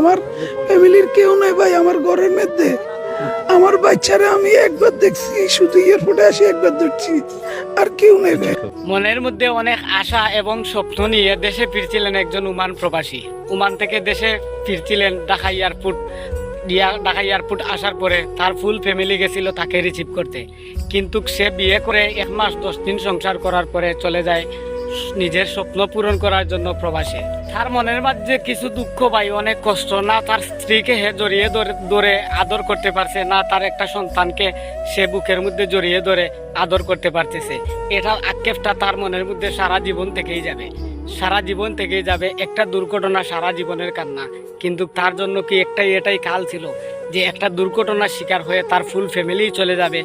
আমার ফ্যামিলির কেউ নাই ভাই, আমার ঘরের মধ্যে। আমার বাচ্চারা আমি একবার দেখছি, শুধু এয়ারপোর্টে আসি একবার ধরছি, আর কেউ নেই মনের মধ্যে অনেক আশা এবং স্বপ্ন নিয়ে দেশে ফিরছিলেন একজন উমান প্রবাসী। উমান থেকে দেশে ফিরছিলেন ঢাকা এয়ারপোর্ট ঢাকা এয়ারপোর্ট আসার পরে তার ফুল ফ্যামিলি গেছিল তাকে রিসিভ করতে। কিন্তু সে বিয়ে করে এক মাস দশ দিন সংসার করার পরে চলে যায় নিজের স্বপ্ন পূরণ করার জন্য প্রবাসে। তার মনের মাঝে কিছু দুঃখ পাই অনেক কষ্ট। না তার স্ত্রীকে হে জড়িয়ে ধরে ধরে আদর করতে পারছে, না তার একটা সন্তানকে সে বুকের মধ্যে জড়িয়ে ধরে আদর করতে পারতেছে। এটার আক্ষেপটা তার মনের মধ্যে সারা জীবন থেকেই যাবে। সারা জীবন থেকেই যাবে একটা দুর্ঘটনা, সারা জীবনের কান্না। কিন্তু তার জন্য কি একটাই এটাই কাল ছিল? যে একটা দুর্ঘটনার শিকার হয়ে তার ফুল ফ্যামিলি চলে যাবে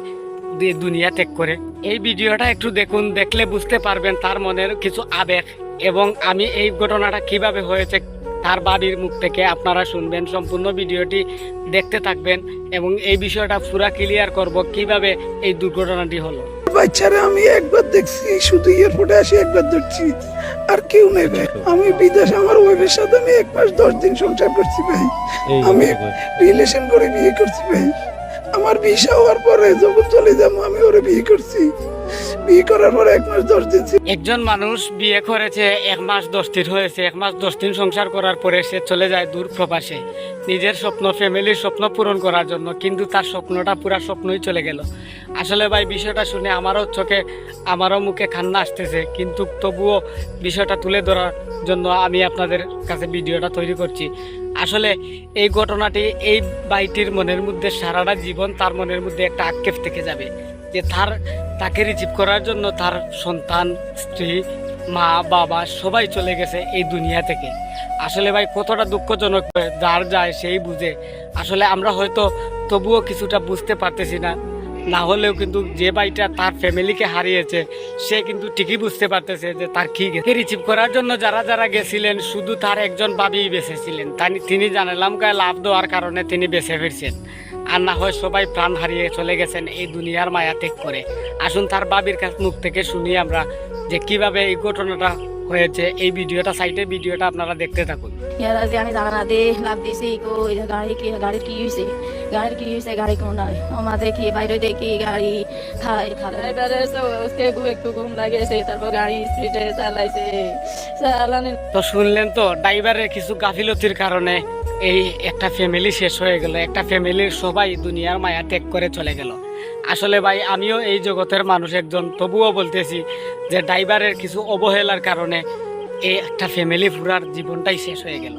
দু- দুনিয়া ত্যাগ করে। এই ভিডিওটা একটু দেখুন দেখলে বুঝতে পারবেন তার মনের কিছু আবেগ এবং আমি এই ঘটনাটা কীভাবে হয়েছে তার বাড়ির মুখ থেকে আপনারা শুনবেন। সম্পূর্ণ ভিডিওটি দেখতে থাকবেন এবং এই বিষয়টা পুরা ক্লিয়ার করব কীভাবে এই দুর্ঘটনাটি হলো। বাচ্চারা আমি একবার দেখছি শুধু এয়ারপোর্টে আসি একবার ধরছি। আর কেউ নেই ভাই। আমি বিদেশ আমার ওয়াইফের সাথে আমি এক মাস দশ দিন সংসার করছি ভাই। আমি রিলেশন করে বিয়ে করছি ভাই। আমার ভিসা হওয়ার পরে যখন চলে যাব, আমি ওরে বিয়ে করছি। বিয়ে করার পরে এক মাস দশ দিন একজন মানুষ বিয়ে করেছে, এক মাস দশ দিন হয়েছে। এক মাস দশ দিন সংসার করার পরে সে চলে যায় দূর প্রবাসে। নিজের স্বপ্ন, ফ্যামিলির স্বপ্ন পূরণ করার জন্য, কিন্তু তার স্বপ্নটা পুরা স্বপ্নই চলে গেল। আসলে ভাই, বিষয়টা শুনে আমারও চোখে, আমারও মুখে খান্না আসতেছে। কিন্তু তবুও বিষয়টা তুলে ধরার জন্য আমি আপনাদের কাছে ভিডিওটা তৈরি করছি। আসলে এই ঘটনাটি এই বাইটির মনের মধ্যে সারাটা জীবন তার মনের মধ্যে একটা আক্ষেপ থেকে যাবে যে তার, তাকে রিসিভ করার জন্য তার সন্তান, স্ত্রী, মা, বাবা সবাই চলে গেছে এই দুনিয়া থেকে। আসলে ভাই কতটা দুঃখজনক যার যায় সেই বুঝে। আসলে আমরা হয়তো তবুও কিছুটা বুঝতে পারতেছি না। না হলেও কিন্তু যে ভাইটা তার ফ্যামিলিকে হারিয়েছে, সে কিন্তু ঠিকই বুঝতে পারতেছে যে তার কি গেছে রিসিভ করার জন্য যারা যারা গেছিলেন, শুধু তার একজন বাবি বেঁচেছিলেন তাই- তিনি জানালাম গায়ে লাভ দেওয়ার কারণে তিনি বেঁচে ফিরছেন। আর না হয় সবাই প্রাণ হারিয়ে চলে গেছেন এই দুনিয়ার মায়া ত্যাগ করে। আসুন তার বাবির কাছ মুখ থেকে শুনি আমরা যে কীভাবে এই ঘটনাটা হয়েছে। এই ভিডিওটা সাইটে ভিডিওটা আপনারা দেখতে থাকুন। ইয়ারা যে আমি জানা দে লাভ দিছি কো এটা গাড়ি কি গাড়ি কি হইছে গাড়ি কি হইছে গাড়ি কোন নাই আমা দেখি বাইরে দেখি গাড়ি খাই খালে একটু ঘুম লাগেছে তারপর গাড়ি স্পিডে চালাইছে চালানে তো শুনলেন তো ড্রাইভারের কিছু গাফিলতির কারণে এই একটা ফ্যামিলি শেষ হয়ে গেল একটা ফ্যামিলির সবাই দুনিয়ার মায়া ত্যাগ করে চলে গেল। আসলে ভাই আমিও এই জগতের মানুষ একজন তবুও বলতেছি যে ড্রাইভারের কিছু অবহেলার কারণে এই একটা ফ্যামিলি পুরার জীবনটাই শেষ হয়ে গেল।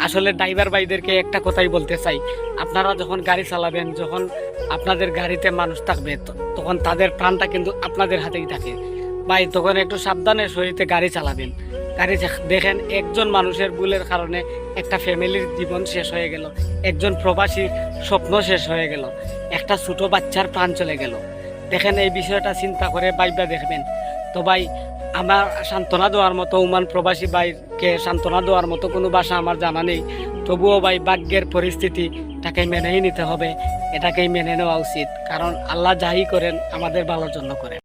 আসলে ড্রাইভার ভাইদেরকে একটা কথাই বলতে চাই, আপনারা যখন গাড়ি চালাবেন, যখন আপনাদের গাড়িতে মানুষ থাকবে তখন তাদের প্রাণটা কিন্তু আপনাদের হাতেই থাকে। ভাই, তখন একটু সাবধানে সহিতে গাড়ি চালাবেন। গাড়ি দেখেন, একজন মানুষের ভুলের কারণে একটা ফ্যামিলির জীবন শেষ হয়ে গেল। একজন প্রবাসীর স্বপ্ন শেষ হয়ে গেল। একটা ছোটো বাচ্চার প্রাণ চলে গেল। দেখেন, এই বিষয়টা চিন্তা করে বাইবা দেখবেন। তো ভাই, আমার সান্ত্বনা দেওয়ার মতো উমান প্রবাসী ভাইকে সান্ত্বনা দেওয়ার মতো কোনো ভাষা আমার জানা নেই। তবুও ভাই, ভাগ্যের পরিস্থিতি তাকে মেনেই নিতে হবে, এটাকেই মেনে নেওয়া উচিত। কারণ আল্লাহ যাই করেন, আমাদের ভালোর জন্য করেন।